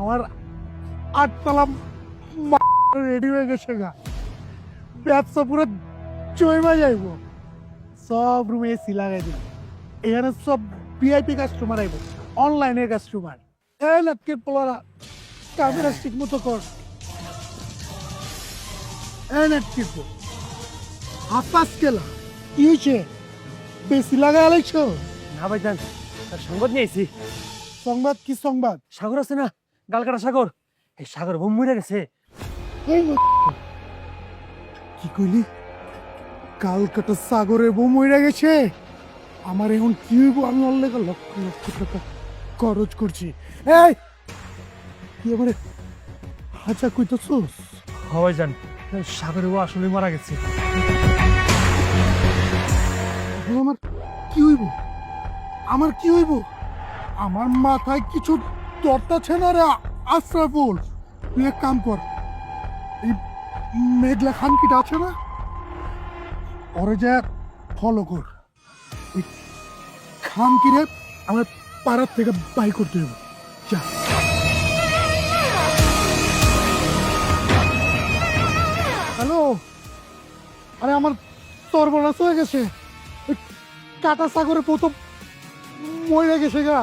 আমার আটতলা রেডি হয়ে গেছে গা। ব্যবসা পুরো চইমা যাইব। সব রুমে এসি লাগাই দিল এখানে সব ভিআইপি কাস্টমার আইব। অনলাইনের কাস্টমার এই লাটকে পোলারা ক্যামেরা ঠিক মতো কর। এই লাটকে আপাস কেলা কি হয়েছে বেশি লাগা আলাইছ? না ভাইজান তার সংবাদ নিয়েছি সংবাদ কি সংবাদ? সাগর আছে না? গালকাটা সাগর। এই সাগর বোম মরে গেছে। কি কইলি? কালকাটা সাগরে বোম মরে গেছে? আমার এখন কি হইব? আমি লেগে লক্ষ লক্ষ টাকা খরচ করছি। এই! কি আমারে হাজা কইতেছোস? হ্যাঁ ভাইজান সাগরে ও আসলে মারা গেছে। আমার কি হইব? আমার কি হইব? আমার মাথায় কিছু দরটাছে না রে আশ্রয়পুল তুই এক কাম কর, এই মেঘলা খানকিটা আছে না? ওরে যা ফলো কর। ওই খানকিরে আমার পাড়ার থেকে বাই করতে হবে যা। হ্যালো? আরে আমার সর্বনাশ হয়ে গেছে। কাটা সাগরে প্রথম মরে গেছে গা।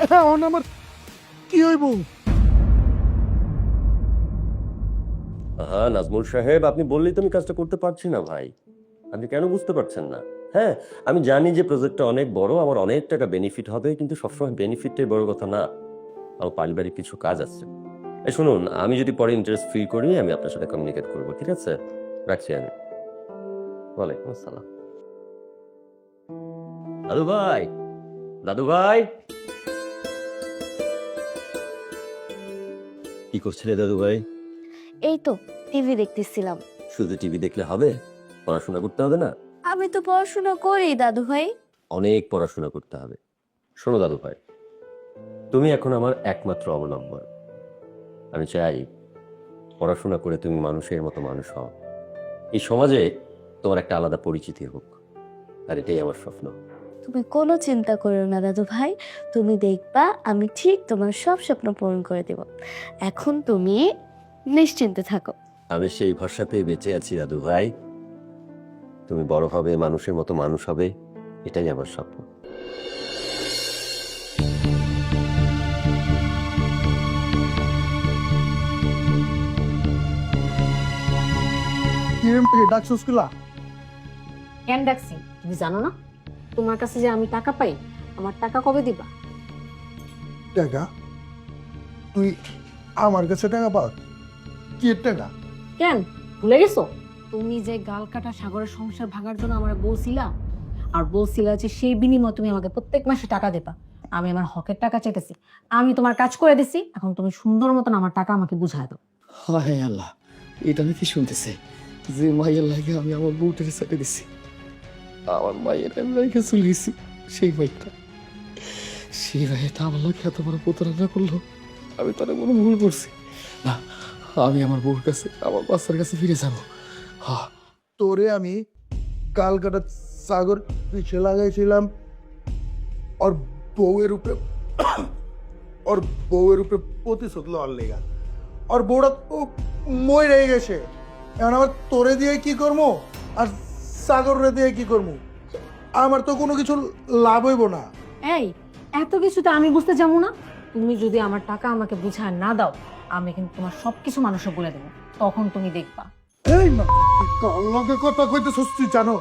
এখন আমার কি হইব? হ্যাঁ নাজমুল সাহেব, আপনি বললেই তো আমি কাজটা করতে পারছি না, ভাই। আপনি কেন বুঝতে পারছেন না? হ্যাঁ আমি জানি যে প্রজেক্টটা অনেক বড়, আমার অনেক টাকা বেনিফিট হবে, কিন্তু সবসময় বেনিফিটটাই বড় কথা না। আমার পারিবারিক কিছু কাজ আছে। এই শুনুন, আমি যদি পরে ইন্টারেস্ট ফিল করি, আমি আপনার সাথে কমিউনিকেট করব, ঠিক আছে? রাখছি আমি। ওয়ালাইকুম আসসালাম। দাদু ভাই দাদু ভাই করছিলে দাদু ভাই? এই তো টিভি দেখতেছিলাম। শুধু টিভি দেখলে হবে? পড়াশোনা করতে হবে না? আমি তো পড়াশোনা করি দাদু ভাই। অনেক পড়াশোনা করতে হবে। শোনো দাদু ভাই তুমি এখন আমার একমাত্র অবলম্বন। আমি চাই পড়াশোনা করে তুমি মানুষের মতো মানুষ হও। এই সমাজে তোমার একটা আলাদা পরিচিতি হোক আর এটাই আমার স্বপ্ন। তুমি কোনো চিন্তা করো না দাদু ভাই। তুমি দেখবা আমি ঠিক তোমার সব স্বপ্ন পূরণ করে দেব। এখন তুমি নিশ্চিন্তে থাকো। আমি সেই ভরসাতেই বেঁচে আছি দাদু ভাই। তুমি বড় হবে মানুষের মতো মানুষ হবে এটাই আমার স্বপ্ন। ডাকছস কুলা কেন ডাকছি? তুমি জানো না? তোমার কাছে যে আমি টাকা পাই আমার টাকা কবে দিবা? টাকা? তুই আমার কাছে টাকা পাস? কি টাকা? কেন? ভুলে গেছো? তুমি যে গাল কাটা সাগরের সংসার ভাঙার জন্য আমার বলছিলা আর বলছিলা যে সেই বিনিময়ে তুমি আমাকে প্রত্যেক মাসে টাকা দেবা। আমি আমার হকের টাকা চাইতেছি আমি তোমার কাজ করে দিছি। এখন তুমি সুন্দর মতন আমার টাকা আমাকে বুঝায় দাও। হায় আল্লাহ এটা আমি কি শুনতেছি যে মায়ের লাগে আমি আমার বউটের সাথে দিছি। আমার মায়ের আমি রেখে চলে সেই মাইটা সেই মাইটা আমার লাগে এত বড় প্রতারণা করল। আমি তারা কোনো ভুল করছি। না, আমি আমার বউর কাছে, আমার বাচ্চার কাছে ফিরে যাব। হ্যাঁ তোরে আমি কালকাটা সাগর পিছে লাগাইছিলাম। ওর বউয়ের উপরে ওর বউয়ের উপরে প্রতিশোধ লওয়ার লেগা। ওর বউটা তো মই রয়ে গেছে। এখন আমার তোরে দিয়ে কি করব? আর সাগরে দিয়ে কি করব? আমার তো কোনো কিছু লাভ হইব না। এই এত কিছু তো আমি বুঝতে যাব না। তুমি যদি আমার টাকা আমাকে বুঝায় না দাও আমি কিন্তু তোমার সবকিছু মানুষে বলে দেবো। তখন তুমি দেখবা। এই মা তুই কার লগে কথা কইতেছস তুই জানো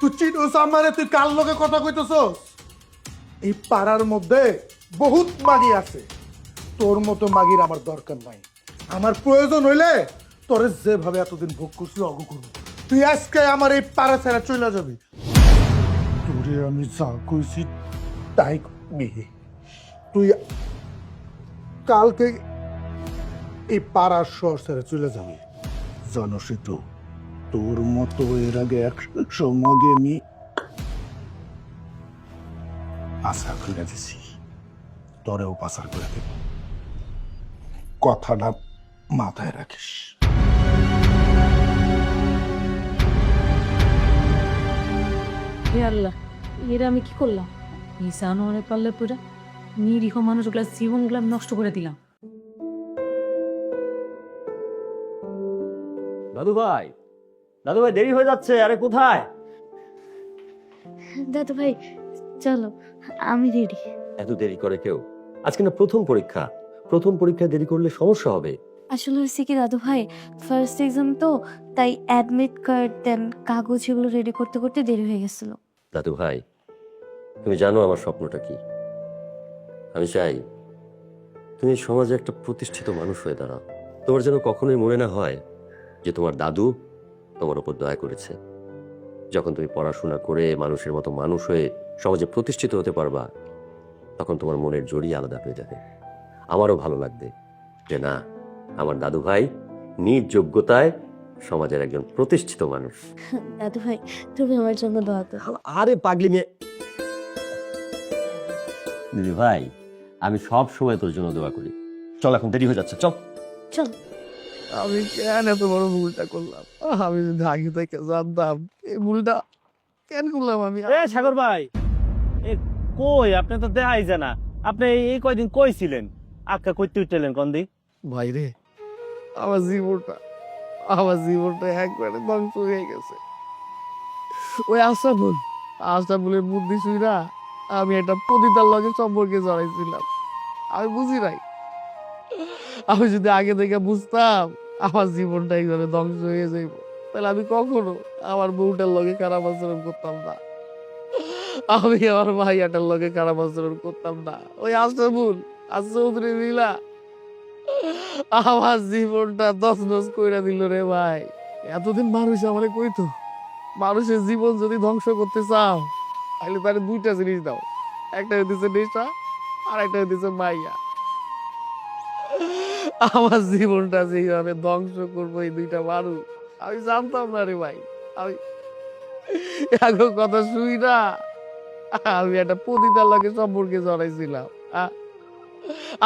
তুই চিনোস আমারে তুই কার লগে কথা কইতেছস? এই পাড়ার মধ্যে বহুত মাগি আছে। তোর মতো মাগির আমার দরকার নাই। আমার প্রয়োজন হইলে তোরে যেভাবে এতদিন ভোগ করছি অগ করব। তুই আজকে আমার এই পাড়া ছেড়া চলে যাবি। তোরে আমি যা কইছি, তাই মেয়ে তুই কালকে এই পাড়ার শহর ছেড়ে চলে যাবি। জানোসই তো তোর মতো এর আগে একশো মগে আমি পাচার করে দিছি। তোরেও পাচার করে দেব। কথাটা মাথায় রাখিস। হে আল্লাহ এরা আমি কি করলাম? অনেক পারলে পুরা নিরীহ মানুষগুলা জীবনগুলো আমি নষ্ট করে দিলাম। দাদু ভাই দাদু ভাই দেরি হয়ে যাচ্ছে আরে কোথায়? দাদু ভাই চলো আমি রেডি। এত দেরি করে কেউ? আজকে না প্রথম পরীক্ষা। প্রথম পরীক্ষায় দেরি করলে সমস্যা হবে। আসলে হয়েছে কি দাদু ভাই ফার্স্ট এক্সাম তো তাই অ্যাডমিট কার্ড দেন কাগজ এগুলো রেডি করতে করতে দেরি হয়ে গেছিল। দাদু ভাই, তুমি জানো আমার স্বপ্নটা কি? আমি চাই তুমি সমাজে একটা প্রতিষ্ঠিত মানুষ হয়ে দাঁড়াও। তোমার যেন কখনোই মনে না হয় যে তোমার দাদু তোমার উপর দয়া করেছে। যখন তুমি পড়াশোনা করে মানুষের মতো মানুষ হয়ে সমাজে প্রতিষ্ঠিত হতে পারবা, তখন তোমার মনের জড়িয়ে আলাদা হয়ে যাবে। আমারও ভালো লাগবে যে না, আমার দাদু ভাই নিজ যোগ্যতায় সমাজের একজন প্রতিষ্ঠিত মানুষ। দাদু ভাই তুমি আমার জন্য দোয়া করো। আরে পাগলি মেয়ে। দিদি ভাই আমি সব সময় তোর জন্য দোয়া করি। চল এখন দেরি হয়ে যাচ্ছে চল। চলো। আমি কেন এত বড় ভুলটা করলাম? আমি যদি আগে থেকে জানতাম এই ভুলটা কেন করলাম আমি? এ সাগর ভাই! এ কই? আপনি তো দেখাই জানা। আপনি এই কয়দিন কই ছিলেন আক্কা কইতে উঠলেন কোন দিক ভাই রে আমার জীবনটা আমার জীবনটা একবারে ধ্বংস হয়ে গেছে। ওই আশাফুল আশাফুলের বুদ্ধি শুইরা আমি একটা পতিতার লগে সম্পর্কে জড়াইছিলাম। আমি বুঝি নাই। আমি যদি আগে থেকে বুঝতাম, আমার জীবনটা এইভাবে ধ্বংস হয়ে যাইব। তাহলে আমি কখনো আমার বউটার লগে খারাপ আচরণ করতাম না। আমি আমার ভাইয়াটার লগে খারাপ আচরণ করতাম না। ওই আশাফুল আর চৌধুরী লীলা আমার জীবনটা দশ কইরা দিল রে ভাই। এতদিন মানুষ আমারে কইতো, মানুষের জীবন যদি ধ্বংস করতে চাও তাহলে তার দুইটা জিনিস দাও। একটা হইতেছে নেশা, আর একটা হইতেছে মাইয়া। আমার জীবনটা যেভাবে ধ্বংস করব এই দুইটা মানুষ, আমি জানতাম না রে ভাই। আমি এখন কথা শুই না। আমি একটা পতিতার লাগে সম্পর্কে জড়াইছিলাম।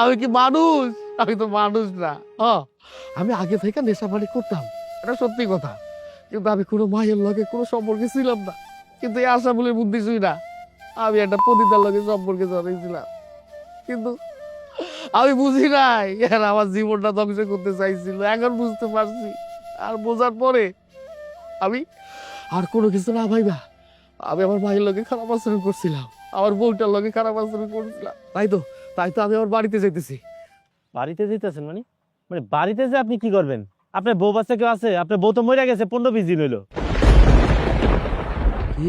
আমি কি মানুষ? আমি তো মানুষ না। আমি আগে থেকে নেশা পানি করতাম। এটা সত্যি কথা। কিন্তু আমি কোনো মায়ের লগে কোনো সম্পর্কে ছিলাম না। কিন্তু এই আশা বলে বুদ্ধি শুই না। আমি একটা পতিতার লগে সম্পর্কে জড়াইছিলাম কিন্তু আমি বুঝি নাই, এরা আমার জীবনটা ধ্বংস করতে চাইছিল। এখন বুঝতে পারছি। আর বোঝার পরে আমি আর কোনো কিছু না ভাইবা। আমি আমার মায়ের লগে খারাপ আচরণ করছিলাম। আমার বউটার লগে খারাপ আচরণ করছিলাম। তাই তো তাই তো আমি আমার বাড়িতে যাইতেছি। বাড়িতে যেতেছেন মানে? মানে বাড়িতে যে আপনি কি করবেন? আপনার বউ বাচ্চা কেউ আছে? আপনার বউ তো মরে গেছে পনেরো বিশ দিন হইল। কি?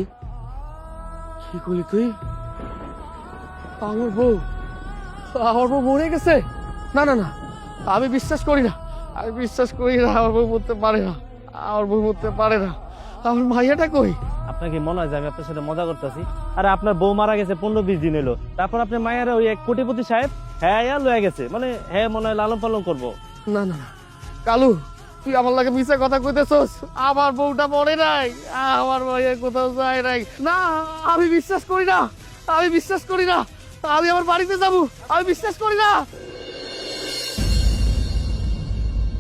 কি করলি তুই? আমার বউ? আমার বউ মরে গেছে? না না না আমি বিশ্বাস করি না। আমি বিশ্বাস করি না আমার বউ মরতে পারে না। আমার বউ মরতে পারে না। আমার মাইয়াটা কই? আপনাকে মনে হয় যে আমি আপনার সাথে মজা করতেছি। আর আপনার বউ মারা গেছে পনেরো বিশ দিন এলো তারপর আপনার মায়ের ওই এক কোটিপতি সাহেব হ্যাঁ ইয়া লয়ে গেছে। মানে হ্যাঁ মনে হয় লালন পালন করব। না না না। কালু তুই আমার লাগে মিশে কথা কইতেছস। আমার বউটা মরে নাই আমার মাইয়া কোথাও যায় নাই। না আমি বিশ্বাস করি না আমি বিশ্বাস করি না। আমি আমার বাড়িতে যাব আমি বিশ্বাস করি না।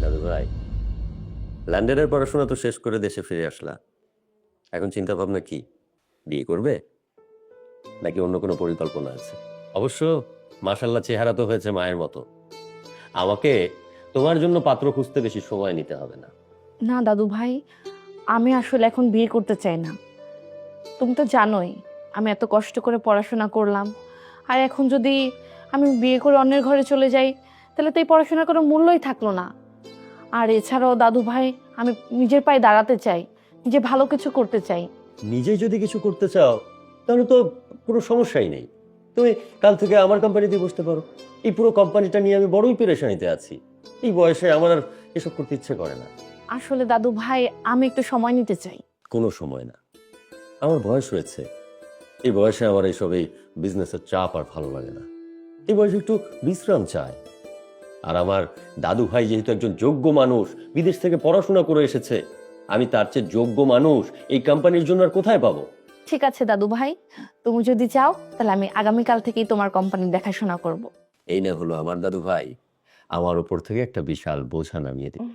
দাদু ভাই লন্ডনের পড়াশোনা তো শেষ করে দেশে ফিরে আসলা। এখন চিন্তা ভাবনা কি? বিয়ে করবে? নাকি অন্য কোনো পরিকল্পনা আছে? অবশ্য মাসাল্লাহ চেহারা তো হয়েছে মায়ের মতো। আমাকে তোমার জন্য পাত্র খুঁজতে বেশি সময় নিতে হবে না। না দাদু ভাই আমি আসলে এখন বিয়ে করতে চাই না। তুমি তো জানোই আমি এত কষ্ট করে পড়াশোনা করলাম। আর এখন যদি আমি বিয়ে করে অন্যের ঘরে চলে যাই তাহলে তো এই পড়াশোনার কোনো মূল্যই থাকল না। আর এছাড়াও দাদু ভাই আমি নিজের পায়ে দাঁড়াতে চাই নিজে ভালো কিছু করতে চাই। নিজেই যদি কিছু করতে চাও তাহলে তো কোনো সমস্যাই নেই। তুমি কাল থেকে আমার কোম্পানিতে বসতে পারো। এই পুরো কোম্পানিটা নিয়ে আমি বড়ই পেরেশানিতে আছি। এই বয়সে আমার আর এসব করতে ইচ্ছে করে না। আসলে দাদু ভাই আমি একটু সময় নিতে চাই। কোনো সময় না। আমার বয়স হয়েছে। এই বয়সে আমার এইসব এই বিজনেসের চাপ আর ভালো লাগে না। এই বয়সে একটু বিশ্রাম চায় আর আমার দাদু ভাই যেহেতু একজন যোগ্য মানুষ বিদেশ থেকে পড়াশোনা করে এসেছে আমি তার চেয়ে যোগ্য মানুষ এই কোম্পানির জন্য আর কোথায় পাবো? ঠিক আছে দাদু ভাই তুমি যদি চাও তাহলে আমি আগামীকাল থেকেই তোমার কোম্পানি দেখাশোনা করব। এই না হলো আমার দাদু ভাই আমার উপর থেকে একটা বিশাল বোঝা নামিয়ে দিল